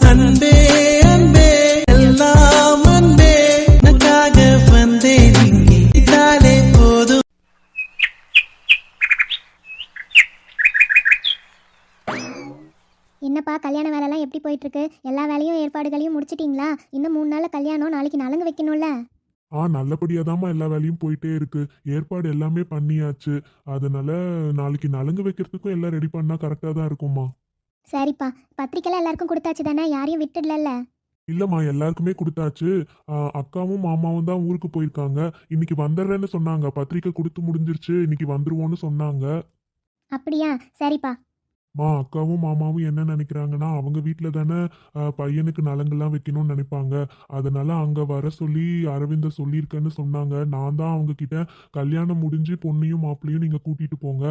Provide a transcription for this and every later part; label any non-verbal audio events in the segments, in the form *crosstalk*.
அன்பே அன்பே எல்லாம் அன்பே. உனக்காக வந்தேன் இங்கே இதாலே போதும். என்னப்பா கல்யாண வேலைலாம் எப்படி போயிட்டு இருக்கு எல்லா வேலையும் ஏற்பாடுகளையும் முடிச்சிட்டீங்களா? இன்னும் மூணு நாள்ல கல்யாணம் நாளைக்கு நலங்கு வைக்கணும்ல? ஆ நல்லபடியாக எல்லா வேலையும் போயிட்டே இருக்கு. ஏற்பாடு எல்லாமே பண்ணியாச்சு. அதனால நாளைக்கு நலுங்கு வைக்கிறதுக்கும் எல்லாம் ரெடி பண்ணா கரெக்டாக தான் இருக்கும்மா. சரிப்பா பத்திரிக்கைலாம் எல்லாருக்கும் கொடுத்தாச்சு தானே? யாரையும் விட்டுடல இல்லைம்மா எல்லாருக்குமே கொடுத்தாச்சு. அக்காவும் மாமாவும் தான் ஊருக்கு போயிருக்காங்க. இன்னைக்கு வந்துடுறேன்னு சொன்னாங்க. பத்திரிக்கை கொடுத்து முடிஞ்சிருச்சு. இன்னைக்கு வந்துருவோன்னு சொன்னாங்க. அப்படியா? சரிப்பா. மா அக்காவும் மாமாவும் என்ன நினைக்கிறாங்கன்னா அவங்க வீட்டில் தானே பையனுக்கு நலங்கெல்லாம் வைக்கணும்னு நினைப்பாங்க. அதனால அங்கே வர சொல்லி அரவிந்த சொல்லியிருக்கேன்னு சொன்னாங்க. நான் தான் அவங்க கிட்ட கல்யாணம் முடிஞ்சு பொண்ணையும் மாப்பிள்ளையும் நீங்கள் கூட்டிட்டு போங்க.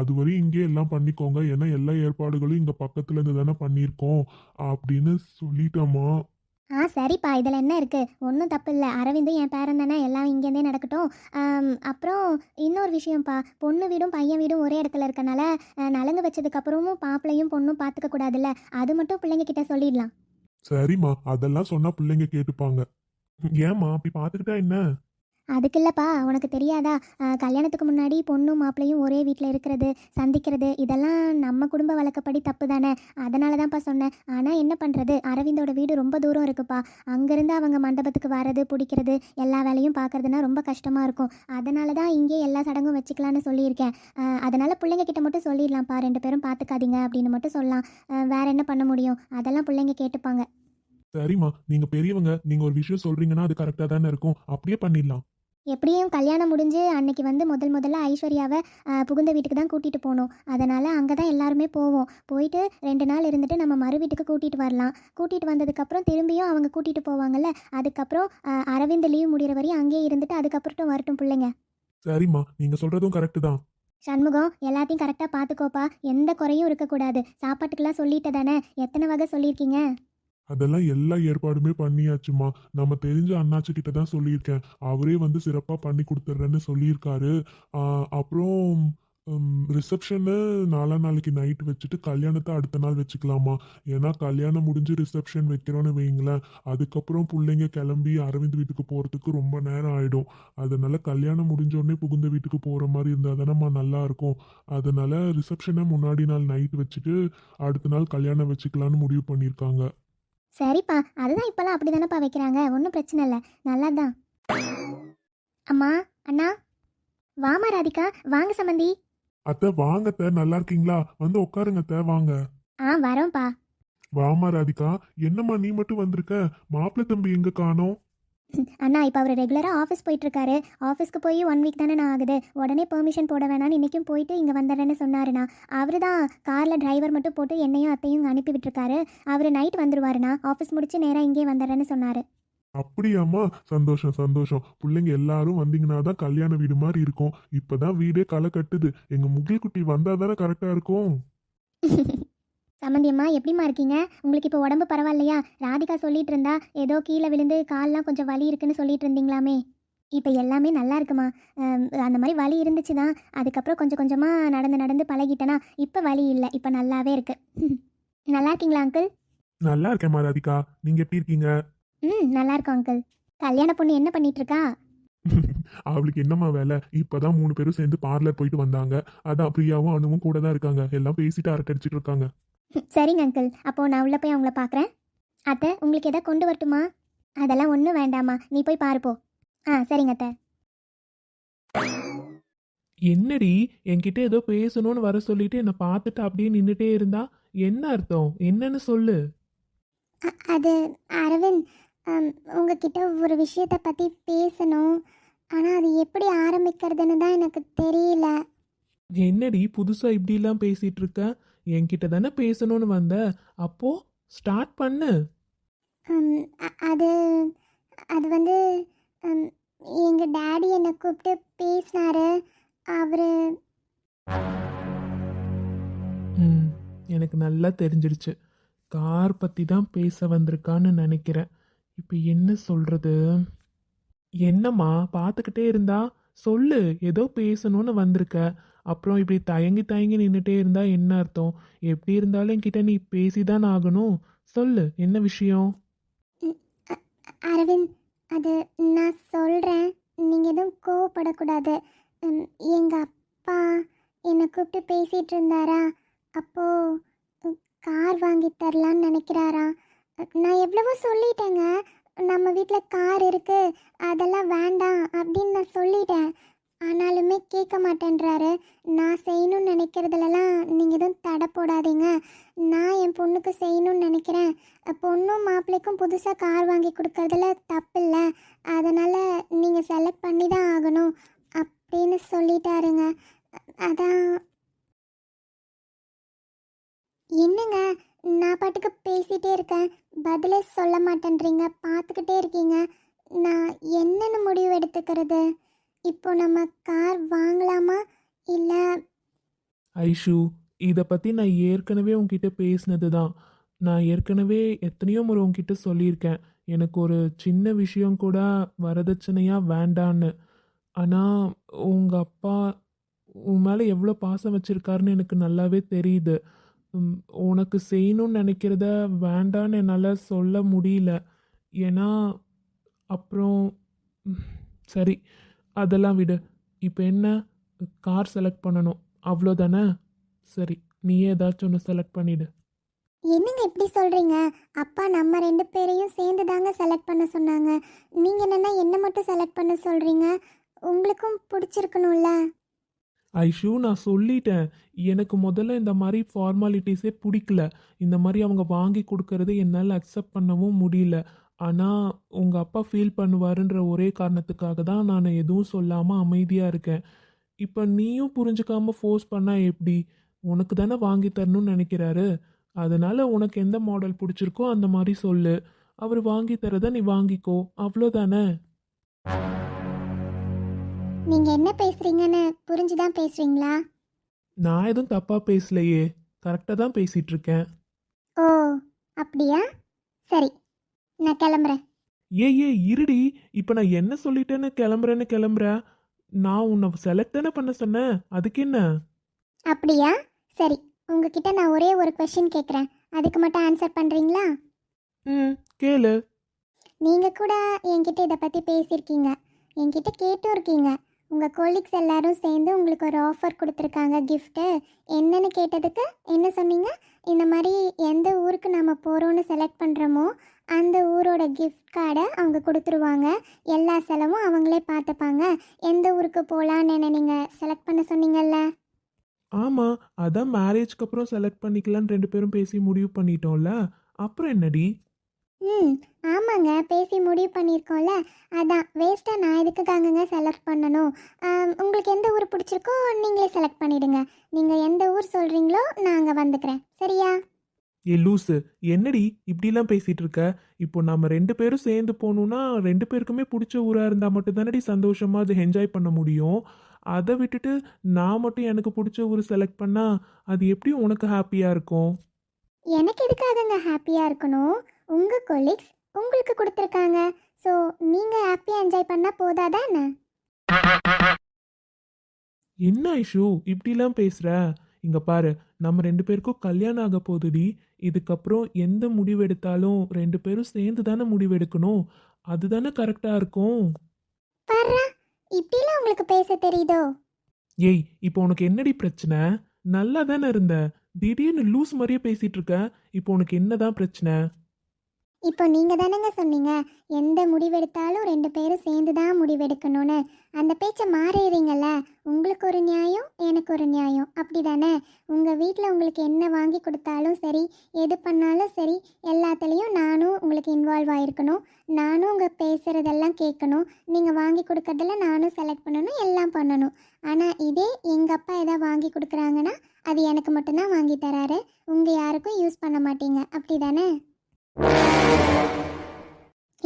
அதுவரை இங்கே எல்லாம் பண்ணிக்கோங்க. ஏன்னா எல்லா ஏற்பாடுகளும் இங்கே பக்கத்துல இருந்து தானே பண்ணியிருக்கோம். அப்படின்னு சொல்லிட்டோமா ஆ சரிப்பா. இதில் என்ன இருக்குது ஒன்றும் தப்பு இல்லை. அரவிந்தும் என் பேரன் தானே? எல்லாம் இங்கேருந்தே நடக்கட்டும். அப்புறம் இன்னொரு விஷயம்ப்பா. பொண்ணு வீடும் பையன் வீடும் ஒரே இடத்துல இருக்கனால நலங்கு வச்சதுக்கப்புறமும் பாப்பிளையும் பொண்ணும் பார்த்துக்க கூடாதுல்ல? அது மட்டும் பிள்ளைங்க கிட்ட சொல்லிடலாம். சரிம்மா. அதெல்லாம் சொன்னால் பிள்ளைங்க கேட்டுப்பாங்க. ஏம்மா அப்படி பார்த்துக்கிட்டா என்ன? அதுக்கு இல்லைப்பா உனக்கு தெரியாதா? கல்யாணத்துக்கு முன்னாடி பொண்ணும் மாப்பிள்ளையும் ஒரே வீட்டில் இருக்கிறது சந்திக்கிறது இதெல்லாம் நம்ம குடும்ப வழக்கப்படி தப்பு தானே அதனால தான்ப்பா சொன்னேன். ஆனால் என்ன பண்ணுறது அரவிந்தோட வீடு ரொம்ப தூரம் இருக்குப்பா. அங்கேருந்து அவங்க மண்டபத்துக்கு வர்றது பிடிக்கிறது எல்லா வேலையும் பார்க்கறதுனா ரொம்ப கஷ்டமாக இருக்கும். அதனால தான் இங்கே எல்லா சடங்கும் வச்சுக்கலான்னு சொல்லியிருக்கேன். அதனால் பிள்ளைங்க கிட்ட மட்டும் சொல்லிடலாம்ப்பா. ரெண்டு பேரும் பார்த்துக்காதீங்க அப்படின்னு மட்டும் சொல்லலாம். வேற என்ன பண்ண முடியும்? அதெல்லாம் பிள்ளைங்க கேட்டுப்பாங்க. சரிம்மா. நீங்க பெரியவங்க நீங்க ஒரு விஷயம் சொல்றீங்கன்னா அது கரெக்டா தானே இருக்கும். அப்படியே பண்ணிடலாம். எப்படியும் கல்யாணம் முடிஞ்சு அன்னைக்கு வந்து முதல் முதல்ல ஐஸ்வர்யாவை புகுந்த வீட்டுக்கு தான் கூட்டிகிட்டு போகணும் அதனால் அங்கே தான் எல்லாருமே போவோம். போயிட்டு ரெண்டு நாள் இருந்துட்டு நம்ம மறு வீட்டுக்கு கூட்டிகிட்டு வரலாம். கூட்டிகிட்டு வந்ததுக்கப்புறம் திரும்பியும் அவங்க கூட்டிகிட்டு போவாங்கல்ல அதுக்கப்புறம் அரவிந்த் லீவ் முடிகிற வரையும் அங்கேயே இருந்துட்டு அதுக்கப்புறம் வரட்டும் பிள்ளைங்க. சரிம்மா நீங்க சொல்றதும் கரெக்ட் தான். சண்முகம் எல்லாத்தையும் கரெக்டாக பார்த்துக்கோப்பா எந்த குறையும் இருக்கக்கூடாது. சாப்பாட்டுக்கெல்லாம் சொல்லிட்டு தானே எத்தனை வகை சொல்லியிருக்கீங்க? அதெல்லாம் எல்லா ஏற்பாடுமே பண்ணியாச்சுமா நம்ம தெரிஞ்ச அண்ணாச்சி கிட்ட தான் சொல்லியிருக்கேன். அவரே வந்து சிறப்பாக பண்ணி கொடுத்துட்றேன்னு சொல்லியிருக்காரு. அப்புறம் ரிசப்ஷனு நாலா நாளைக்கு நைட் வச்சுட்டு கல்யாணத்தை அடுத்த நாள் வச்சுக்கலாமா? ஏன்னா கல்யாணம் முடிஞ்சு ரிசப்ஷன் வைக்கிறோன்னு வைங்களேன். அதுக்கப்புறம் பிள்ளைங்க கிளம்பி அரவிந்த் வீட்டுக்கு போகிறதுக்கு ரொம்ப நேரம் ஆகிடும் அதனால கல்யாணம் முடிஞ்சோடனே புகுந்த வீட்டுக்கு போகிற மாதிரி இருந்தால் தானேம்மா நல்லா இருக்கும். அதனால ரிசப்ஷனை முன்னாடி நாள் நைட் வச்சுட்டு அடுத்த நாள் கல்யாணம் வச்சுக்கலான்னு முடிவு பண்ணியிருக்காங்க. சரிப்பா அதுதான் இப்போல்லாம் அப்படி தானேப்பா வைக்கிறாங்க. ஒன்றும் பிரச்சனை இல்லை. நல்லா தான் அம்மா அண்ணா. வாமா ராதிகா. வாங்க சம்மந்தி அத்தை வாங்க அத்தை. நல்லா இருக்கீங்களா? வந்து உட்காருங்க அத்தை. வாங்க. ஆ வரோம்ப்பா. வாமா ராதிகா. என்னம்மா நீ மட்டும் வந்திருக்க? மாப்பிள்ளை தம்பி எங்க காணோம்? அண்ணா இப்போ அவர் ரெகுலராக ஆஃபீஸ் போயிட்டுருக்காரு. ஆஃபீஸ்க்கு போய் ஒன் வீக் தானே நான் ஆகுது. உடனே பெர்மிஷன் போட வேணாம்னு இன்றைக்கும் போயிட்டு இங்கே வந்துடுறேன்னு சொன்னாருண்ணா அவர் தான் காரில் டிரைவர் மட்டும் போட்டு என்னையும் அத்தையும் இங்க அனுப்பி விட்டுருக்காரு. அவர் நைட் வந்துருவாருண்ணா ஆஃபீஸ் முடிச்சு நேராக இங்கே வந்துடுறேன்னு சொன்னார். அப்படியாம்மா? சந்தோஷம் சந்தோஷம். பிள்ளைங்க எல்லாரும் வந்தீங்கன்னா தான் கல்யாண வீடு மாதிரி இருக்கும். இப்பதான் வீடே களை கட்டுது. எங்க முகில் குட்டி வந்தா தானே கரெக்டா இருக்கும்? *laughs* சம்மந்தியம்மா எப்படிம்மா இருக்கீங்க? உங்களுக்கு இப்போ உடம்பு பரவாயில்லையா? ராதிகா சொல்லிட்டு இருந்தா ஏதோ கீழே விழுந்து கால்லாம் கொஞ்சம் வலி இருக்குன்னு சொல்லிட்டு இருந்தீங்களாமே. இப்போ எல்லாமே நல்லா இருக்குமா? அந்த மாதிரி வலி இருந்துச்சு தான் அதுக்கப்புறம் கொஞ்சம் கொஞ்சமாக நடந்து நடந்து பழகிட்டேனா இப்போ வலி இல்லை. இப்போ நல்லாவே இருக்கு. *laughs* நல்லா இருக்கீங்களா அங்கிள் நல்லா இருக்கேம்மா ராதிகா. நீங்க எப்படி இருக்கீங்க? ம் நல்லா இருக்கோம் அங்கிள் கல்யாண பொண்ணு என்ன பண்ணிட்டு இருக்கா *laughs* அவளுக்கு என்னம்மா வேலை? இப்பதான் மூணு பேரும் சேர்ந்து பார்லர் போயிட்டு வந்தாங்க. அதான் பிரியாவும் அனுவும் கூட தான் இருக்காங்க. எல்லாம் பேசிட்டு அரட்டடிச்சிட்டு இருக்காங்க. *laughs* சரிங்க அங்கிள் அப்போது நான் உள்ளே போய் அவங்கள பார்க்குறேன் அத்தை உங்களுக்கு எதாவது கொண்டு வரட்டுமா? அதெல்லாம் ஒன்றும் வேண்டாம்மா. நீ போய் பாருப்போ ஆ சரிங்க அத்தை. என்னடி? என்கிட்ட ஏதோ பேசணும்னு வர சொல்லிட்டு என்னை பார்த்துட்டு அப்படியே நின்றுட்டே இருந்தா என்ன அர்த்தம்? என்னன்னு சொல்லு. அ- அது அரவிந்த் அம், உங்ககிட்ட ஒரு விஷயத்தை பற்றி பேசணும். ஆனால் அது எப்படி ஆரம்பிக்கிறதுன்னு தான் எனக்கு தெரியல. என்னடி புதுசா இப்படிலாம் பேசிட்டு இருக்க? என்கிட்ட தானே பேசணும்னு வந்த. அப்போ ஸ்டார்ட் பண்ணு. அது அது வந்து எங்கள் டேடி என்னை கூப்பிட்டு பேசினாரு. அவர் எனக்கு நல்லா தெரிஞ்சிடுச்சு கார் பத்தி தான் பேச வந்திருக்கான்னு நினைக்கிறேன். இப்போ என்ன சொல்றது? என்னம்மா பார்த்துக்கிட்டே இருந்தா? சொல்லு ஏதோ பேசணும்னு வந்திருக்க. அப்புறம் இப்படி தயங்கி தயங்கி நின்றுட்டே இருந்தால் என்ன அர்த்தம்? எப்படி இருந்தாலும் என்கிட்ட நீ பேசிதான் ஆகணும். சொல்லு என்ன விஷயம்? அரவிந்த் அது நான் சொல்கிறேன் நீங்கள் எதுவும் கோவப்படக்கூடாது. எங்கள் அப்பா என்னை கூப்பிட்டு பேசிகிட்டு இருந்தாரா? அப்போது கார் வாங்கி தரலான்னு நினைக்கிறாரா? நான் எவ்வளவோ சொல்லிட்டேங்க. நம்ம வீட்டில் கார் இருக்குது அதெல்லாம் வேண்டாம் அப்படின்னு நான் சொல்லிட்டேன். ஆனாலுமே கேட்க மாட்டேன்றாரு. நான் செய்யணும்னு நினைக்கிறதுலலாம் நீங்கள் எதுவும் தடை போடாதீங்க. நான் என் பொண்ணுக்கு செய்யணும்னு நினைக்கிறேன். பொண்ணும் மாப்பிள்ளைக்கும் புதுசாக கார் வாங்கி கொடுக்கறதுல தப்பில்லை. அதனால் நீங்கள் செலக்ட் பண்ணி தான் ஆகணும் அப்படின்னு சொல்லிட்டாருங்க. அதான். என்னங்க? நான் பாட்டுக்கு பேசிகிட்டே இருக்கேன். பதிலே சொல்ல மாட்டேன்றீங்க. பார்த்துக்கிட்டே இருக்கீங்க. நான் என்னென்னு முடிவு எடுத்துக்கிறது? இப்போ நம்ம கார் வாங்கலாமா? இல்லை ஐஷு இதை பற்றி நான் ஏற்கனவே உன்கிட்ட பேசினது தான் நான் ஏற்கனவே எத்தனையோ முறை உன்கிட்ட சொல்லியிருக்கேன். எனக்கு ஒரு சின்ன விஷயம் கூட வரதட்சணையாக வேண்டான்னு. ஆனால் உங்கள் அப்பா உன் மேலே எவ்வளோ பாசம் வச்சுருக்காருன்னு எனக்கு நல்லாவே தெரியுது. உனக்கு செய்யணும்னு நினைக்கிறத வேண்டான்னு என்னால் சொல்ல முடியல. ஏன்னா அப்புறம் சரி அதெல்லாம் விடு. இப்போ என்ன? கார் செலக்ட் பண்ணணும். அவ்வளோதானே சரி நீயே ஏதாச்சும் ஒன்று செலக்ட் பண்ணிடு. என்னங்க இப்படி சொல்கிறீங்க அப்பா நம்ம ரெண்டு பேரையும் சேர்ந்து தாங்க செலக்ட் பண்ண சொன்னாங்க. நீங்கள் என்னென்னா என்ன மட்டும் செலக்ட் பண்ண சொல்கிறீங்க உங்களுக்கும் பிடிச்சிருக்கணும்ல? ஐஷு நான் சொல்லிட்டேன். எனக்கு முதல்ல இந்த மாதிரி ஃபார்மாலிட்டிஸே பிடிக்கல. இந்த மாதிரி அவங்க வாங்கி கொடுக்கறது என்னால் அக்செப்ட் பண்ணவும் முடியல. ஆனால் உங்கள் அப்பா ஃபீல் பண்ணுவாருன்ற ஒரே காரணத்துக்காக தான் நான் எதுவும் சொல்லாமல் அமைதியாக இருக்கேன். இப்போ நீயும் புரிஞ்சுக்காம ஃபோர்ஸ் பண்ணால் எப்படி? உனக்கு தானே வாங்கி தரணும்னு நினைக்கிறாரு. அதனால உனக்கு எந்த மாடல் பிடிச்சிருக்கோ அந்த மாதிரி சொல்லு. அவர் வாங்கி தரதை நீ வாங்கிக்கோ. அவ்வளோதானே? நீங்கள் என்ன பேசுகிறீங்கன்னு புரிஞ்சு தான் பேசுகிறீங்களா நான் எதுவும் தப்பாக பேசலையே. கரெக்டாக தான் பேசிகிட்டு இருக்கேன். ஓ அப்படியா? சரி. நான் கிளம்புறேன். ஏய் ஏய் இருடி. இப்போ நான் என்ன சொல்லிட்டேன்னு கிளம்புறேன்னு கிளம்புற? நான் உன்னை செலக்ட் தானே பண்ண சொன்னேன். அதுக்கு என்ன? அப்படியா? சரி உங்ககிட்ட நான் ஒரே ஒரு கொஷின் கேட்குறேன் அதுக்கு மட்டும் ஆன்சர் பண்ணுறீங்களா ம் கேளு. நீங்கள் கூட என்கிட்ட இதை பற்றி பேசியிருக்கீங்க. என்கிட்ட கேட்டும் இருக்கீங்க. உங்கள் கொலீக்ஸ் எல்லாரும் சேர்ந்து உங்களுக்கு ஒரு ஆஃபர் கொடுத்துருக்காங்க gift என்னன்னு கேட்டதுக்கு என்ன சொன்னீங்க? இந்த மாதிரி எந்த ஊருக்கு நம்ம போகிறோன்னு செலக்ட் பண்ணுறோமோ அந்த ஊரோட கிஃப்ட் கார்டை அவங்க கொடுத்துருவாங்க. எல்லா செலவும் அவங்களே பார்த்துப்பாங்க. எந்த ஊருக்கு போகலான்னு என்ன நீங்கள் செலக்ட் பண்ண சொன்னீங்கல்ல? ஆமாம் அதான் மேரேஜ்க்கு அப்புறம் செலக்ட் பண்ணிக்கலான்னு ரெண்டு பேரும் பேசி முடிவு பண்ணிட்டோம்ல. அப்புறம் என்னடி? ம் ஆமாங்க. பேசி முடிவு பண்ணியிருக்கோம்ல அதான் வேஸ்ட்டாக நான் எதுக்குதாங்கங்க செலக்ட் பண்ணணும்? உங்களுக்கு எந்த ஊர் பிடிச்சிருக்கோ நீங்களே செலக்ட் பண்ணிடுங்க. நீங்கள் எந்த ஊர் சொல்கிறீங்களோ நான் அங்கே வந்துக்கிறேன். சரியா? ஏ லூசு. என்னடி இப்படிலாம் பேசிட்டு இருக்க? இப்போ நம்ம ரெண்டு பேரும் சேர்ந்து போகணுன்னா ரெண்டு பேருக்குமே பிடிச்ச ஊராக இருந்தால் மட்டும் தானடி சந்தோஷமாக அது என்ஜாய் பண்ண முடியும். அதை விட்டுட்டு நான் மட்டும் எனக்கு பிடிச்ச ஊர் செலக்ட் பண்ணால் அது எப்படி உனக்கு ஹாப்பியாக இருக்கும்? எனக்கு எதுக்காகங்க ஹாப்பியாக இருக்கணும்? உங்கள் கொலீக்ஸ் உங்களுக்கு கொடுத்துருக்காங்க. ஸோ நீங்கள் ஹாப்பியாக என்ஜாய் பண்ணால் போதாதா என்ன என்ன ஐஷு இப்படிலாம் பேசுற? இங்க பாரு நம்ம ரெண்டு பேருக்கும் கல்யாணம் ஆக போகுதுடி. இதுக்கப்புறம் எந்த முடிவு எடுத்தாலும் ரெண்டு பேரும் சேர்ந்து தானே முடிவு எடுக்கணும் அதுதானே கரெக்டா இருக்கும் இப்படிலாம் உங்களுக்கு பேச தெரியுதோ? ஏய் இப்போ உனக்கு என்னடி பிரச்சனை? நல்லா தானே இருந்த. திடீர்னு லூஸ் மாதிரியே பேசிட்டு இருக்க. இப்போ உனக்கு என்னதான் பிரச்சனை? இப்போ நீங்கள் தானேங்க சொன்னீங்க எந்த முடிவெடுத்தாலும் ரெண்டு பேரும் சேர்ந்து தான் முடிவெடுக்கணும்னு. அந்த பேச்சை மாறிடுறீங்கல்ல உங்களுக்கு ஒரு நியாயம் எனக்கு ஒரு நியாயம். அப்படி தானே? உங்கள் வீட்டில் உங்களுக்கு என்ன வாங்கி கொடுத்தாலும் சரி எது பண்ணாலும் சரி எல்லாத்துலேயும் நானும் உங்களுக்கு இன்வால்வ் ஆகிருக்கணும் நானும் உங்கள் பேசுகிறதெல்லாம் கேட்கணும். நீங்கள் வாங்கி கொடுக்கறதெல்லாம் நானும் செலக்ட் பண்ணணும் எல்லாம் பண்ணணும். ஆனால் இதே எங்கள் அப்பா எதாவது வாங்கி கொடுக்குறாங்கன்னா அது எனக்கு மட்டும்தான் வாங்கி தராரு. உங்கள் யாருக்கும் யூஸ் பண்ண மாட்டீங்க. அப்படி தானே?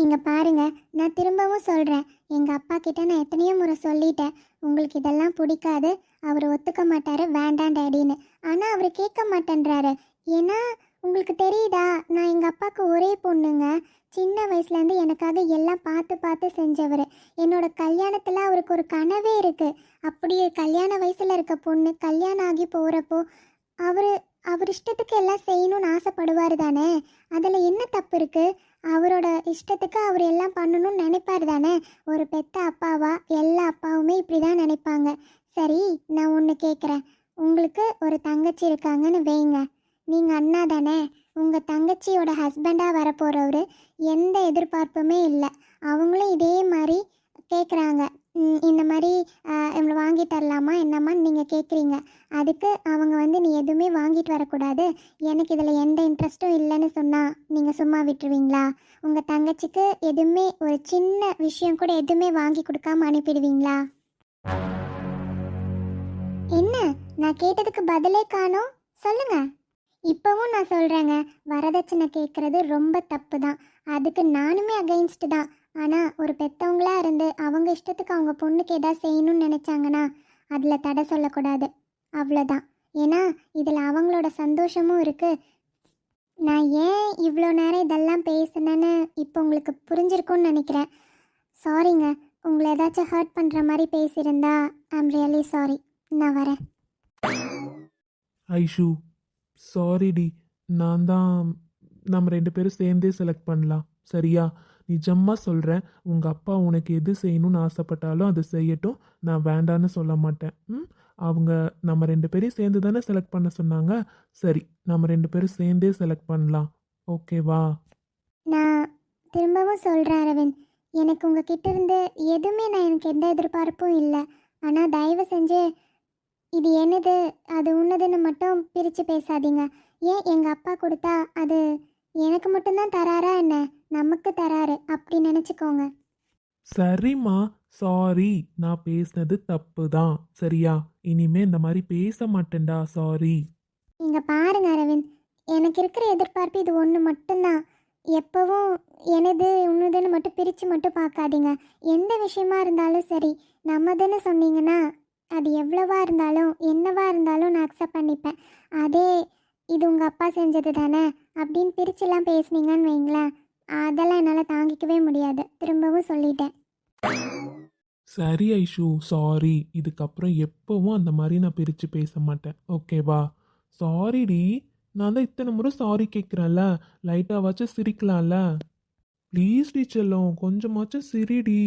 இங்க பாருங்க நான் திரும்பவும் சொல்றேன். எங்க அப்பா கிட்ட நான் எத்தனையோ முறை சொல்லிட்டேன். உங்களுக்கு இதெல்லாம் பிடிக்காது. அவர் ஒத்துக்க மாட்டாரு வேண்டாம் டேடின்னு. ஆனா அவர் கேட்க மாட்டேன்றாரு. ஏன்னா உங்களுக்கு தெரியுதா? நான் எங்கள் அப்பாவுக்கு ஒரே பொண்ணுங்க. சின்ன வயசுலேருந்து எனக்காக எல்லாம் பார்த்து பார்த்து செஞ்சவர். என்னோட கல்யாணத்தில் அவருக்கு ஒரு கனவே இருக்குது அப்படியே கல்யாண வயசில் இருக்க பொண்ணு கல்யாணம் ஆகி போகிறப்போ அவர் அவர் இஷ்டத்துக்கு எல்லாம் செய்யணும்னு ஆசைப்படுவார் தானே? அதில் என்ன தப்பு இருக்குது அவரோட இஷ்டத்துக்கு அவர் எல்லாம் பண்ணணும்னு நினைப்பார் தானே? ஒரு பெத்த அப்பாவா? எல்லா அப்பாவுமே இப்படி தான் நினைப்பாங்க. சரி நான் ஒன்று கேட்குறேன் உங்களுக்கு ஒரு தங்கச்சி இருக்காங்கன்னு வைங்க. நீங்கள் அண்ணா தானே? உங்கள் தங்கச்சியோட ஹஸ்பண்டாக வரப்போகிறவர் எந்த எதிர்பார்ப்புமே இல்லை. அவங்களும் இதே மாதிரி கேட்குறாங்க இந்த மாதிரி இவ்வளோ வாங்கி தரலாமா என்னம்மான்னு நீங்கள் கேட்குறீங்க அதுக்கு அவங்க வந்து நீ எதுவுமே வாங்கிட்டு வரக்கூடாது. எனக்கு இதில் எந்த இன்ட்ரெஸ்ட்டும் இல்லைன்னு சொன்னால் நீங்கள் சும்மா விட்டுருவீங்களா? உங்கள் தங்கச்சிக்கு எதுவுமே ஒரு சின்ன விஷயம் கூட எதுவுமே வாங்கி கொடுக்காம அனுப்பிடுவீங்களா? என்ன? நான் கேட்டதுக்கு பதிலே காணோம். சொல்லுங்க. இப்போவும் நான் சொல்கிறேங்க வரதட்சணை கேட்குறது ரொம்ப தப்பு தான் அதுக்கு நானுமே அகைன்ஸ்ட் தான். ஆனால் ஒரு பெத்தவங்களா இருந்து அவங்க இஷ்டத்துக்கு அவங்க பொண்ணுக்கு எதாவது செய்யணும்னு நினச்சாங்கன்னா அதில் தடை சொல்லக்கூடாது. அவ்வளோதான் ஏன்னா இதில் அவங்களோட சந்தோஷமும் இருக்குது நான் ஏன் இவ்வளோ நேரம் இதெல்லாம் பேசுனேன்னு இப்போ உங்களுக்கு புரிஞ்சிருக்கும்னு நினைக்கிறேன். சாரிங்க உங்களை ஏதாச்சும் ஹர்ட் பண்ணுற மாதிரி பேசியிருந்தா ஐம் ரியலி சாரி நான் வரேன். ஐஷு சாரிடி நான் தான் நம்ம ரெண்டு பேரும் சேர்ந்தே செலக்ட் பண்ணலாம். சரியா? நிஜமாக சொல்கிறேன் உங்கள் அப்பா உனக்கு எது செய்யணும்னு ஆசைப்பட்டாலும் அது செய்யட்டும். நான் வேண்டான்னு சொல்ல மாட்டேன். ம்? அவங்க நம்ம ரெண்டு பேரையும் சேர்ந்து தானே செலக்ட் பண்ண சொன்னாங்க? சரி நம்ம ரெண்டு பேரும் சேர்ந்தே செலக்ட் பண்ணலாம். ஓகேவா நான் திரும்பவும் சொல்கிறேன் அரவிந்த். எனக்கு உங்ககிட்ட இருந்து எதுவுமே நான் எனக்கு எந்த எதிர்பார்ப்பும் இல்லை. ஆனால் தயவு செஞ்சு இது என்னது அது உன்னதுன்னு மட்டும் பிரித்து பேசாதீங்க. ஏன் எங்கள் அப்பா கொடுத்தா அது எனக்கு மட்டும்தான் தராரா என்ன? நமக்கு தராரு அப்படி நினச்சிக்கோங்க. சரிம்மா சாரி நான் பேசினது தப்பு தான் சரியா? இனிமே இந்த மாதிரி பேச மாட்டேன்டா சாரி இங்கே பாருங்க அரவிந்த். எனக்கு இருக்கிற எதிர்பார்ப்பு இது ஒன்று மட்டும்தான். எப்போவும் எனது உன்னதுன்னு மட்டும் பிரித்து மட்டும் பார்க்காதீங்க. எந்த விஷயமா இருந்தாலும் சரி நம்மதுன்னு சொன்னீங்கன்னா அது எவ்வளவா இருந்தாலும் என்னவா இருந்தாலும் நான் அக்செப்ட் பண்ணிப்பேன். அதே இது உங்கள் அப்பா செஞ்சது தானே அப்படின்னு பிரிச்சுலாம் பேசுனீங்கன்னு வைங்களேன். அதெல்லாம் என்னால் தாங்கிக்கவே முடியாது. திரும்பவும் சொல்லிட்டேன். சரி ஐஷு. சாரி இதுக்கப்புறம் எப்பவும் அந்த மாதிரி நான் பிரித்து பேச மாட்டேன். ஓகேவா சாரிடி நான் தான் இத்தனை முறை சாரி கேட்குறேன்ல லைட்டாவாச்சும் சிரிக்கலாம்ல. ப்ளீஸ் டீச்சர்லாம் கொஞ்சமாச்சும் சிரிடி.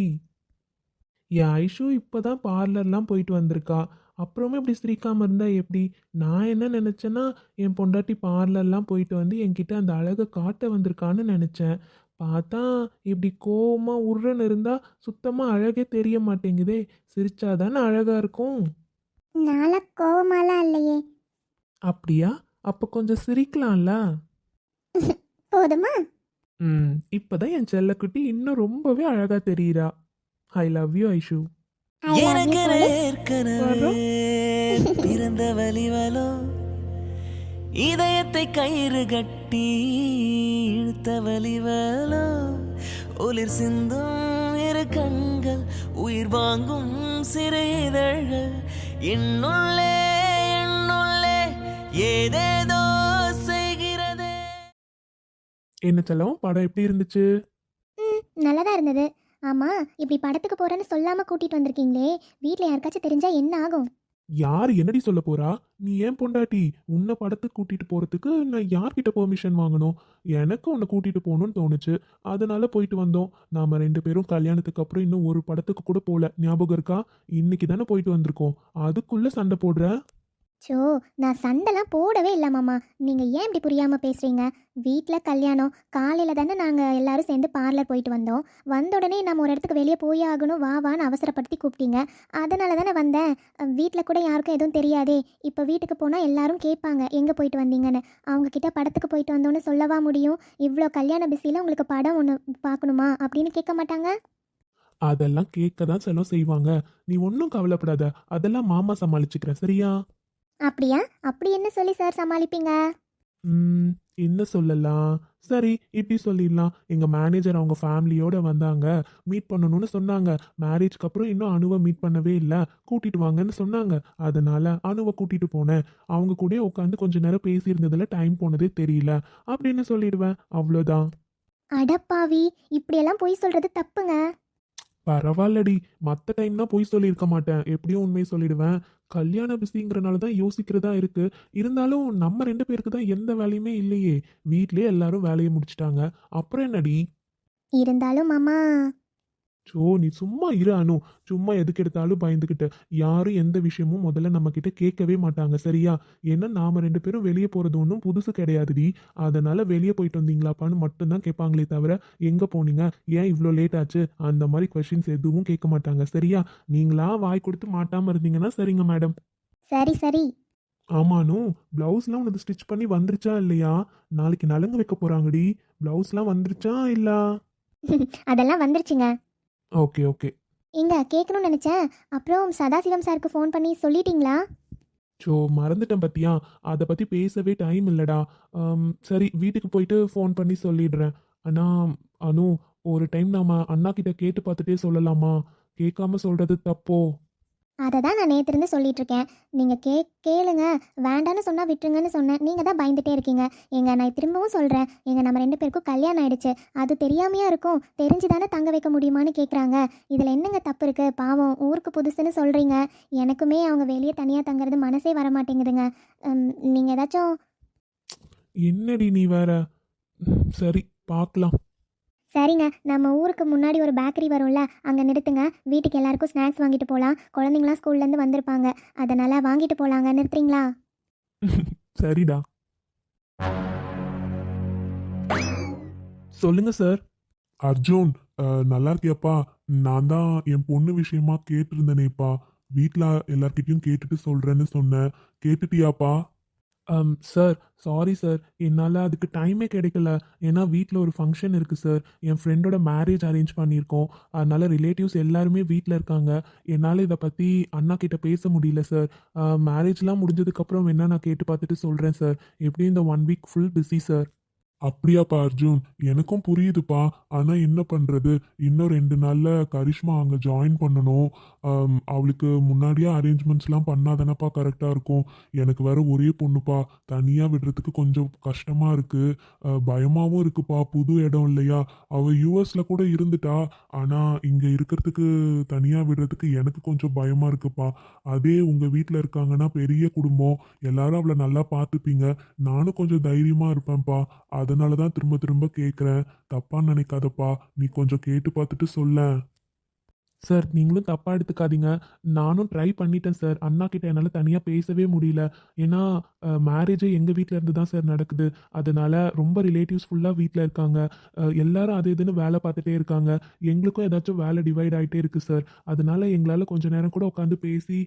என் ஐஷு இப்போ தான் பார்லர்லாம் போயிட்டு வந்திருக்கா. அப்புறமே இப்படி சிரிக்காமல் இருந்தா எப்படி? நான் என்ன நினச்சேன்னா என் பொண்டாட்டி பார்லர்லாம் போயிட்டு வந்து என்கிட்ட அந்த அழகை காட்ட வந்திருக்கான்னு நினச்சேன். பார்த்தா இப்படி கோவமா உருன்னு இருந்தா சுத்தமாக அழகே தெரிய மாட்டேங்குதே. சிரிச்சாதானே அழகா இருக்கும். நாளா கோவமாலாம் இல்லையே. அப்படியா? அப்போ கொஞ்சம் சிரிக்கலாம்ல? *laughs* போதுமா? ம் இப்போதான் என் செல்லக்குட்டி இன்னும் ரொம்பவே அழகா தெரியுறா. I love you Aishu. எனக்கு. ஏற்கனவே பிறந்த வலிவலோ இதயத்தை கயிறு கட்டி இழுத்த வலிவலோ ஒளிர் சிந்தும் இரு கண்கள் உயிர் வாங்கும் சிறு இதழ்கள் என்னுள்ளே என்னுள்ளே ஏதேதோ செய்கிறதே. என்ன செல்லம் படம் எப்படி இருந்துச்சு? நல்லா தான் இருந்தது. ஆமாம் இப்படி படத்துக்கு போகிறேன்னு சொல்லாமல் கூட்டிகிட்டு வந்திருக்கீங்களே வீட்டில் யாருக்காச்சும் தெரிஞ்சால் என்ன ஆகும்? யார் என்னடி சொல்ல போறா? நீ ஏன் பொண்டாட்டி? உன்னை படத்துக்கு கூட்டிட்டு போறதுக்கு நான் யார்கிட்ட பெர்மிஷன் வாங்கணும்? எனக்கு உன்னை கூட்டிட்டு போகணும்னு தோணுச்சு. அதனால போயிட்டு வந்தோம். நாம ரெண்டு பேரும் கல்யாணத்துக்கு அப்புறம் இன்னும் ஒரு படத்துக்கு கூட போகல ஞாபகம் இருக்கா? இன்னைக்கு தானே போயிட்டு வந்திருக்கோம். அதுக்குள்ள சண்டை போடுற? ஷோ நான் சண்டைலாம் போடவே இல்லை மாமா. நீங்கள் ஏன் இப்படி புரியாமல் பேசுகிறீங்க வீட்டில் கல்யாணம் காலையில் தானே நாங்கள் எல்லாரும் சேர்ந்து பார்லர் போயிட்டு வந்தோம். வந்த உடனே நம்ம ஒரு இடத்துக்கு வெளியே போய் ஆகணும் வா வான்னு அவசரப்படுத்தி கூப்பிட்டீங்க. அதனால தானே வந்தேன். வீட்டில் கூட யாருக்கும் எதுவும் தெரியாதே. இப்போ வீட்டுக்கு போனால் எல்லாரும் கேட்பாங்க எங்கே போயிட்டு வந்தீங்கன்னு? அவங்கக்கிட்ட படத்துக்கு போயிட்டு வந்தோன்னு சொல்லவா முடியும்? இவ்வளோ கல்யாண பிஸியில் உங்களுக்கு படம் ஒன்று பார்க்கணுமா அப்படின்னு கேட்க மாட்டாங்க? அதெல்லாம் கேட்க தான் செலவு செய்வாங்க. நீ ஒன்றும் கவலைப்படாத. அதெல்லாம் மாமா சமாளிச்சுக்கிறேன். சரியா? அப்படியா? அப்படி என்ன சொல்லி சார் சமாளிப்பீங்க? ம், என்ன சொல்லலாம்? சரி இப்படி சொல்லிடலாம். எங்க மேனேஜர் அவங்க ஃபேமிலியோட வந்தாங்க. மீட் பண்ணணும்னு சொன்னாங்க. மேரேஜ்க்கு அப்புறம் இன்னும் அணுவை மீட் பண்ணவே இல்லை. கூட்டிட்டு வாங்கன்னு சொன்னாங்க. அதனால அணுவை கூட்டிட்டு போனேன். அவங்க கூட உட்காந்து கொஞ்ச நேரம் பேசியிருந்ததுல டைம் போனதே தெரியல. அப்படின்னு சொல்லிடுவேன். அவ்வளோதான் அடப்பாவி. இப்படியெல்லாம் பொய் சொல்றது தப்புங்க. பரவாயில்லடி. மற்ற டைம்னா போய் சொல்லியிருக்க மாட்டேன். எப்படியும் உண்மையை சொல்லிடுவேன். கல்யாண பிஸிங்கிறனால தான் யோசிக்கிறதா இருக்கு. இருந்தாலும் நம்ம ரெண்டு பேருக்கு தான் எந்த வேலையுமே இல்லையே. வீட்லயே எல்லாரும் வேலையை முடிச்சிட்டாங்க. அப்புறம் என்னடி? இருந்தாலும் மாமா சோ நீ சும்மா இரு அனு. சும்மா எதுக்கு எடுத்தாலும் பயந்துக்கிட்டு யாரும் எந்த விஷயமும் முதல்ல நம்ம கிட்ட கேட்கவே மாட்டாங்க சரியா? ஏன்னா நாம ரெண்டு பேரும் வெளியே போறது ஒன்றும் புதுசு கிடையாதுடி. அதனால வெளியே போயிட்டு வந்தீங்களாப்பான்னு மட்டும்தான் கேட்பாங்களே தவிர எங்க போனீங்க? ஏன் இவ்வளோ லேட் ஆச்சு? அந்த மாதிரி கொஷின்ஸ் எதுவும் கேட்க மாட்டாங்க சரியா? நீங்களா வாய் கொடுத்து மாட்டாம இருந்தீங்கன்னா சரிங்க மேடம் சரி சரி. ஆமானு பிளவுஸ்லாம் உனக்கு ஸ்டிச் பண்ணி வந்துருச்சா இல்லையா? நாளைக்கு நலங்கு வைக்க போறாங்கடி. பிளவுஸ்லாம் வந்துருச்சா இல்ல? *laughs* அதெல்லாம் வந்துருச்சுங்க. Okay okay. இங்க கேட்கணும்னு நினைச்சேன். அப்புறம் சதாசிவம் சாருக்கு ஃபோன் பண்ணி சொல்லிட்டீங்களா? ஸோ மறந்துட்டேன் பத்தியா. அதை பற்றி பேசவே டைம் இல்லைடா. சரி வீட்டுக்கு போயிட்டு ஃபோன் பண்ணி சொல்லிடுறேன். அண்ணா அனு ஒரு டைம் நாம அண்ணா கிட்ட கேட்டு பார்த்துட்டே சொல்லலாமா? கேட்காம சொல்றது தப்போ? அதை தான் நான் நேத்திருந்து சொல்லிட்டு இருக்கேன் நீங்கள் கே கேளுங்க. வேண்டான்னு சொன்னால் விட்டுருங்கன்னு சொன்னேன். நீங்கள் தான் பயந்துட்டே இருக்கீங்க. எங்க நான் திரும்பவும் சொல்கிறேன் எங்க நம்ம ரெண்டு பேருக்கும் கல்யாணம் ஆயிடுச்சு. அது தெரியாமையா இருக்கும். தெரிஞ்சு தானே தங்க வைக்க முடியுமான்னு கேட்குறாங்க இதில் என்னங்க தப்பு இருக்குது பாவம் ஊருக்கு புதுசுன்னு சொல்கிறீங்க எனக்குமே அவங்க வெளியே தனியாக தங்குறது மனசே வர மாட்டேங்குதுங்க நீங்கள் ஏதாச்சும் என்னடி நீ வேற? சரி பார்க்கலாம் சரிங்க நம்ம ஊருக்கு முன்னாடி ஒரு பேக்கரி வரும்ல அங்கே நிறுத்துங்க. வீட்டுக்கு எல்லாருக்கும் ஸ்நாக்ஸ் வாங்கிட்டு போகலாம் குழந்தைங்களாம் ஸ்கூல்லேருந்து வந்திருப்பாங்க. அதனால் வாங்கிட்டு போகலாங்க நிறுத்துறீங்களா? *laughs* சரிடா. சொல்லுங்க சார் அர்ஜுன் அஹ், நல்லா இருக்கியாப்பா? நான் தான் என் பொண்ணு விஷயமா கேட்டிருந்தேனேப்பா. வீட்டில் எல்லார்கிட்டயும் கேட்டுட்டு சொல்றேன்னு சொன்னேன். கேட்டுட்டியாப்பா? சார் சாரி சார் என்னால் அதுக்கு டைமே கிடைக்கல. ஏன்னா வீட்டில் ஒரு ஃபங்க்ஷன் இருக்குது சார் என் ஃப்ரெண்டோட மேரேஜ் அரேஞ்ச் பண்ணியிருக்கோம். அதனால் ரிலேட்டிவ்ஸ் எல்லாருமே வீட்டில் இருக்காங்க. என்னால் இதை பற்றி அண்ணா கிட்ட பேச முடியல சார் மேரேஜ்லாம் uh, முடிஞ்சதுக்கப்புறம் வேணால் நான் கேட்டு பார்த்துட்டு சொல்கிறேன் சார் எப்படியும் இந்த one week full busy sir அப்படியாப்பா அர்ஜுன் எனக்கும் புரியுதுப்பா. ஆனால் என்ன பண்ணுறது இன்னும் ரெண்டு நாளில் கரிஷ்மா அங்கே ஜாயின் பண்ணணும். அவளுக்கு முன்னாடியே அரேஞ்ச்மெண்ட்ஸ்லாம் பண்ணாதானப்பா கரெக்டாக இருக்கும். எனக்கு வேற ஒரே பொண்ணுப்பா. தனியாக விடுறதுக்கு கொஞ்சம் கஷ்டமாக இருக்குது பயமாகவும் இருக்குப்பா. புது இடம் இல்லையா? அவள் யூஎஸில் கூட இருந்துட்டா. ஆனால் இங்கே இருக்கிறதுக்கு தனியாக விடுறதுக்கு எனக்கு கொஞ்சம் பயமாக இருக்குப்பா. அதே உங்கள் வீட்டில் இருக்காங்கன்னா பெரிய குடும்பம். எல்லாரும் அவளை நல்லா பார்த்துப்பீங்க. நானும் கொஞ்சம் தைரியமாக இருப்பேன்ப்பா. அதை அதனால தான் திரும்ப திரும்ப கேட்குறேன் தப்பாக நினைக்காதப்பா. நீ கொஞ்சம் கேட்டு பார்த்துட்டு சொல்லேன். சார் நீங்களும் தப்பாக எடுத்துக்காதீங்க. நானும் ட்ரை பண்ணிட்டேன் சார் அண்ணா கிட்ட என்னால் தனியாக பேசவே முடியல. ஏன்னா மேரேஜே எங்கள் வீட்டில் இருந்து தான் சார் நடக்குது. அதனால ரொம்ப ரிலேட்டிவ்ஸ் ஃபுல்லாக வீட்டில் இருக்காங்க. எல்லாரும் அது இதுன்னு வேலை பார்த்துட்டே இருக்காங்க. எங்களுக்கும் ஏதாச்சும் வேலை டிவைட் ஆகிட்டே இருக்குது சார் அதனால எங்களால் கொஞ்சம் நேரம் கூட உட்காந்து பேசி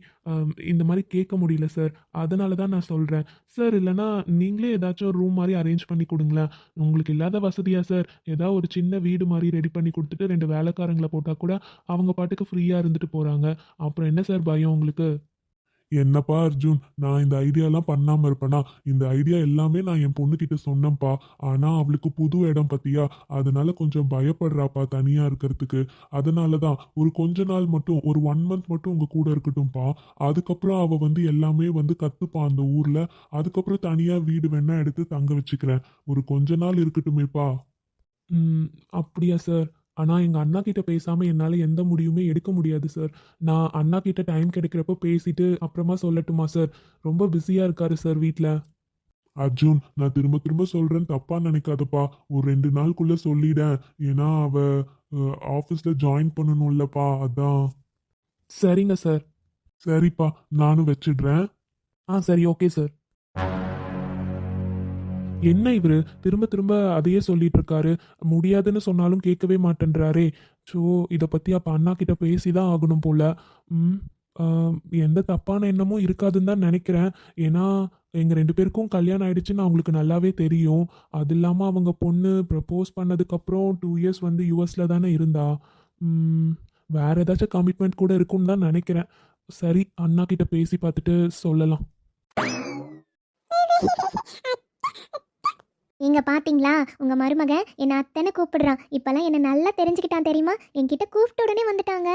இந்த மாதிரி கேட்க முடியல சார் அதனால தான் நான் சொல்கிறேன் சார் இல்லைனா நீங்களே ஏதாச்சும் ரூம் மாதிரி அரேஞ்ச் பண்ணி கொடுங்களேன். உங்களுக்கு இல்லாத வசதியாக சார் ஏதாவது ஒரு சின்ன வீடு மாதிரி ரெடி பண்ணி கொடுத்துட்டு ரெண்டு வேலைக்காரங்களை போட்டால் கூட அவங்க பாட்டுக்கு ஃப்ரீயாக இருந்துட்டு போகிறாங்க அப்புறம் என்ன சார் பயம் உங்களுக்கு? என்னப்பா அர்ஜுன் நான் இந்த ஐடியாலாம் பண்ணாம இருப்பேனா? இந்த ஐடியா எல்லாமே நான் என் பொண்ணுகிட்ட சொன்னேன்ப்பா. ஆனா அவளுக்கு புது இடம் பத்தியா? அதனால கொஞ்சம் பயப்படுறாப்பா தனியா இருக்கிறதுக்கு. அதனால தான் ஒரு கொஞ்ச நாள் மட்டும் ஒரு ஒன் மந்த் மட்டும் உங்க கூட இருக்கட்டும்ப்பா. அதுக்கப்புறம் அவ வந்து எல்லாமே வந்து கத்துப்பா அந்த ஊர்ல. அதுக்கப்புறம் தனியா வீடு வேணா எடுத்து தங்க வச்சுக்கிறேன். ஒரு கொஞ்ச நாள் இருக்கட்டுமேப்பா. ம், அப்படியா சார். ஆனால் எங்கள் அண்ணா கிட்ட பேசாமல் என்னால் எந்த முடிவுமே எடுக்க முடியாது சார் நான் அண்ணா கிட்ட டைம் கிடைக்கிறப்ப பேசிட்டு அப்புறமா சொல்லட்டுமா சார் ரொம்ப பிஸியாக இருக்காரு சார் வீட்டில் அர்ஜுன் நான் திரும்ப திரும்ப சொல்றேன். தப்பா நினைக்காதப்பா. ஒரு ரெண்டு நாளுக்குள்ள சொல்லிடேன். ஏன்னா அவ ஆஃபீஸ்ல ஜாயின் பண்ணணும்லப்பா. அதான். சரிங்க சார் சரிப்பா. நானும் வச்சிடுறேன். ஆ சரி. ஓகே சார் என்ன இவரு? திரும்ப திரும்ப அதையே சொல்லிட்டு இருக்காரு முடியாதுன்னு சொன்னாலும் கேட்கவே மாட்டேன்றாரே. ஸோ இதை பற்றி அப்போ அண்ணா கிட்ட பேசி தான் ஆகணும் போல. எந்த தப்பான எண்ணமும் இருக்காதுன்னு தான் நினைக்கிறேன். ஏன்னா எங்கள் ரெண்டு பேருக்கும் கல்யாணம் ஆயிடுச்சுன்னு அவங்களுக்கு நல்லாவே தெரியும். அது இல்லாமல் அவங்க பொண்ணு ப்ரப்போஸ் பண்ணதுக்கப்புறம் டூ இயர்ஸ் வந்து யூஎஸில் தானே இருந்தா. ம், வேற ஏதாச்சும் கமிட்மெண்ட் கூட இருக்கும்னு தான் நினைக்கிறேன். சரி அண்ணா கிட்ட பேசி பார்த்துட்டு சொல்லலாம். *laughs* இங்க பாத்தீங்களா? உங்க மருமகன் என்ன அத்தனை கூப்பிடுறான் இப்பெல்லாம் என்ன நல்லா தெரிஞ்சுக்கிட்டான் தெரியுமா? என்கிட்ட கூப்பிட்ட உடனே வந்துட்டாங்க.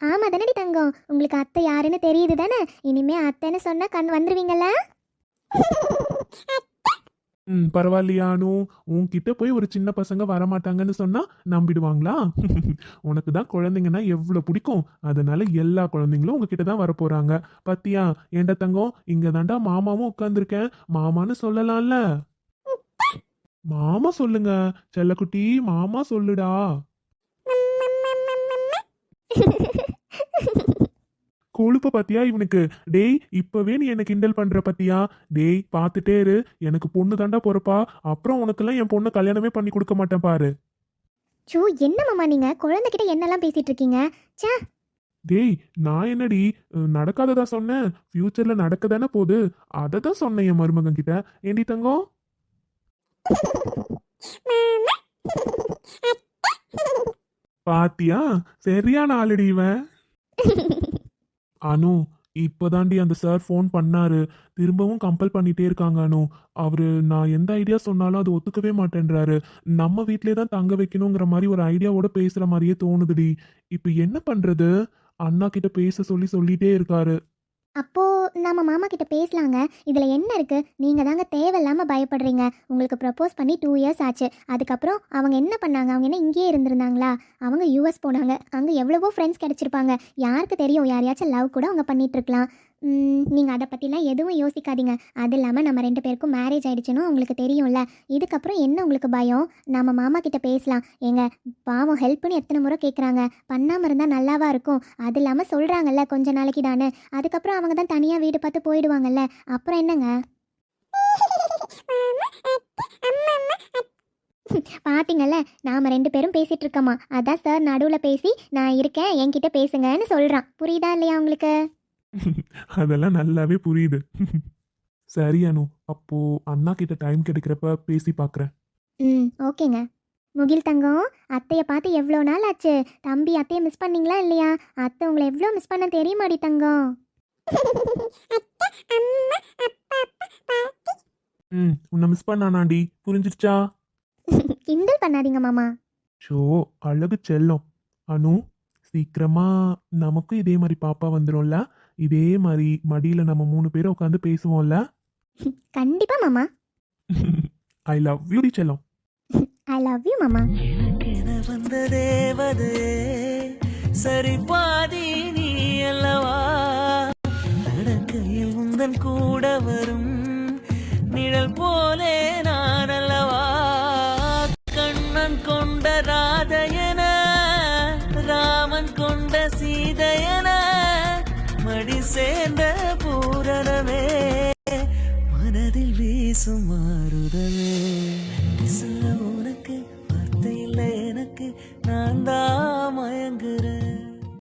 ஆமா தானடி தங்கம். உங்களுக்கு அத்தை யாருன்னு தெரியுது தானே? இனிமே அத்தைன்னு சொன்னா கண் வந்துருவீங்கல்ல? ம் பரவாயில்லையானு உன்கிட்ட போய் ஒரு சின்ன பசங்க வரமாட்டாங்கன்னு சொன்னா நம்பிடுவாங்களா? *laughs* உனக்கு தான் குழந்தைங்கன்னா எவ்வளோ பிடிக்கும். அதனால எல்லா குழந்தைங்களும் உங்ககிட்ட தான் வரப்போறாங்க. பத்தியா? ஏண்டா தங்கம் இங்க தாண்டா மாமாவும் உட்காந்துருக்கேன் மாமான்னு சொல்லலாம்ல. மாமா சொல்லுங்க. செல்லக்குட்டி மாமா சொல்லுடா. கொழுப்ப பாத்தியா இவனுக்கு? டேய் இப்பவே நீ என்ன கிண்டல் பண்ற பாத்தியா? டேய் பார்த்துட்டே இரு. எனக்கு பொண்ணு தாண்டா பொறுப்பா. அப்புறம் உனக்கெல்லாம் என் பொண்ணு கல்யாணமே பண்ணி கொடுக்க மாட்டேன் பாரு. சூ என்ன மாமா நீங்க? குழந்தைகிட்ட என்னெல்லாம் பேசிட்டு இருக்கீங்க? டேய் நான் என்னடி நடக்காததா சொன்னேன்? ஃபியூச்சர்ல நடக்க தானே போகுது. அதை தான் சொன்னேன் என் மருமகன் கிட்ட ஏண்டி தங்கம்? பாத்தியா? சரியான ஆளுடி இவன். அனு இப்போதாண்டி அந்த சார் ஃபோன் பண்ணாரு. திரும்பவும் கம்பல் பண்ணிட்டே இருக்காங்க அனு. அவரு நான் எந்த ஐடியா சொன்னாலும் அது ஒத்துக்கவே மாட்டேன்றாரு. நம்ம வீட்டிலே தான் தங்க வைக்கணுங்கிற மாதிரி ஒரு ஐடியாவோட பேசுற மாதிரியே தோணுதுடி. இப்போ என்ன பண்றது? அண்ணா கிட்ட பேச சொல்லி சொல்லிட்டே இருக்காரு. அப்போ நம்ம மாமா கிட்ட பேசலாங்க. இதுல என்ன இருக்கு? நீங்க தாங்க தேவையில்லாம பயப்படுறீங்க. உங்களுக்கு ப்ரப்போஸ் பண்ணி டூ இயர்ஸ் ஆச்சு. அதுக்கப்புறம் அவங்க என்ன பண்ணாங்க? அவங்க என்ன இங்கேயே இருந்திருந்தாங்களா? அவங்க யூஎஸ் போனாங்க. அங்கே எவ்வளவோ ஃப்ரெண்ட்ஸ் கிடைச்சிருப்பாங்க. யாருக்கு தெரியும்? யாரையாச்சும் லவ் கூட அவங்க பண்ணிட்டு இருக்கலாம் ம், நீங்க அதை பத்திலாம் எதுவும் யோசிக்காதீங்க. அது இல்லாம நம்ம ரெண்டு பேருக்கும் மேரேஜ் ஆயிடுச்சுன்னு உங்களுக்கு தெரியும்ல. இதுக்கப்புறம் என்ன உங்களுக்கு பயம்? நம்ம மாமா கிட்ட பேசலாம். எங்க பாவம் ஹெல்ப்னு எத்தனை முறை கேட்குறாங்க பண்ணாமல் இருந்தால் நல்லாவா இருக்கும்? அது இல்லாமல் சொல்கிறாங்கல்ல கொஞ்ச நாளைக்கு தானே அதுக்கப்புறம் அவங்க தான் தனியாக வீடு பார்த்து போயிடுவாங்கல்ல. அப்புறம் என்னங்க? பாத்தீங்கல்ல நாம ரெண்டு பேரும் பேசிட்டு இருக்கோமா. அதான் சார் நடுவில் பேசி நான் இருக்கேன் என்கிட்ட பேசுங்கன்னு சொல்றான். புரியுதா இல்லையா உங்களுக்கு? *laughs* அதெல்லாம் நல்லாவே புரியுது. சரி அனு. அப்போ அண்ணா கிட்ட டைம் கிடைக்கிறப்ப பேசி பார்க்கறேன் ம் ஓகேங்க. முகில் தங்கம் அத்தையை பார்த்து எவ்வளோ நாள் ஆச்சு? தம்பி அத்தையை மிஸ் பண்ணீங்களா இல்லையா? அத்தை உங்களை எவ்வளோ மிஸ் பண்ண தெரியுமாடி தங்கம்? ம் உன்னை மிஸ் பண்ணானாண்டி. புரிஞ்சிருச்சா? கிண்டல் பண்ணாதீங்க மாமா. ஷோ அழகு செல்லம். அனு சீக்கிரமா நமக்கும் இதே மாதிரி பாப்பா வந்துரும்ல? இதே மாதிரி மடியில நம்ம மூணு பேரும் உட்காந்து பேசுவோம்ல? கண்டிப்பா மாமா. ஐ லவ் யூ டி செல்லம். ஐ லவ் யூ மாமா. வந்த தேவதே சரி பாதி நீ அல்லவா? நடக்கையில் உந்தன் கூட வரும் நிழல் போலே நான் அல்லவா? கண்ணன் கொண்ட ராதையன வீசும் மாறுதலே. சொல்ல உனக்கு வார்த்தை இல்லை எனக்கு நான் தான் மயங்குறேன்.